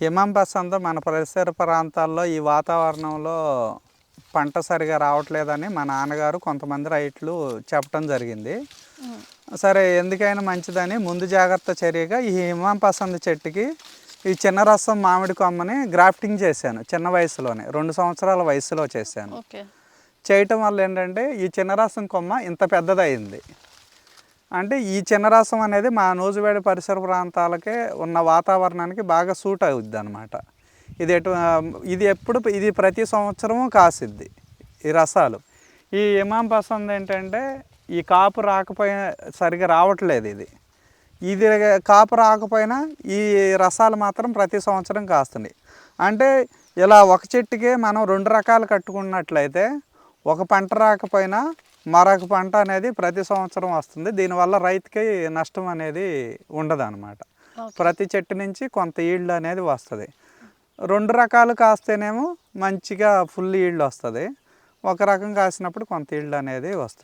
హిమం బసంత మన పరిసర ప్రాంతాల్లో ఈ వాతావరణంలో పంట సరిగా రావట్లేదని మా నాన్నగారు కొంతమంది రైతులు చెప్పడం జరిగింది. సరే ఎందుకైనా మంచిదని ముందు జాగ్రత్త చర్యగా ఈ హిమం పసంద చెట్టుకి ఈ చిన్న రసం మామిడి కొమ్మని గ్రాఫ్టింగ్ చేశాను చిన్న వయసులోనే రెండు సంవత్సరాల వయసులో చేశాను. చేయటం వల్ల ఏంటంటే ఈ చిన్న రసం కొమ్మ ఇంత పెద్దదయింది. అంటే ఈ చిన్న రసం అనేది మా నూజివేడి పరిసర ప్రాంతాలకే ఉన్న వాతావరణానికి బాగా సూట్ అవుద్ది అనమాట ఇది ఎటు ఇది ఎప్పుడు ఇది ప్రతి సంవత్సరము కాసిద్ది ఈ రసాలు. ఈ ఇమాం పసంద్ ఏంటంటే ఈ కాపు రాకపోయినా సరిగా రావట్లేదు ఇది. ఇది కాపు రాకపోయినా ఈ రసాలు మాత్రం ప్రతి సంవత్సరం కాస్తున్నాయి అంటే ఇలా ఒక చెట్టుకే మనం రెండు రకాలు కట్టుకున్నట్లయితే ఒక పంట రాకపోయినా మరొక పంట అనేది ప్రతి సంవత్సరం వస్తుంది. దీనివల్ల రైతుకి నష్టం అనేది ఉండదు ప్రతి చెట్టు నుంచి కొంత ఈల్డ్ అనేది వస్తుంది. రెండు రకాలు కాస్తేనేమో మంచిగా ఫుల్ ఈల్డ్ వస్తుంది. ఒక రకం కాసినప్పుడు కొంత ఈల్డ్ అనేది వస్తుంది.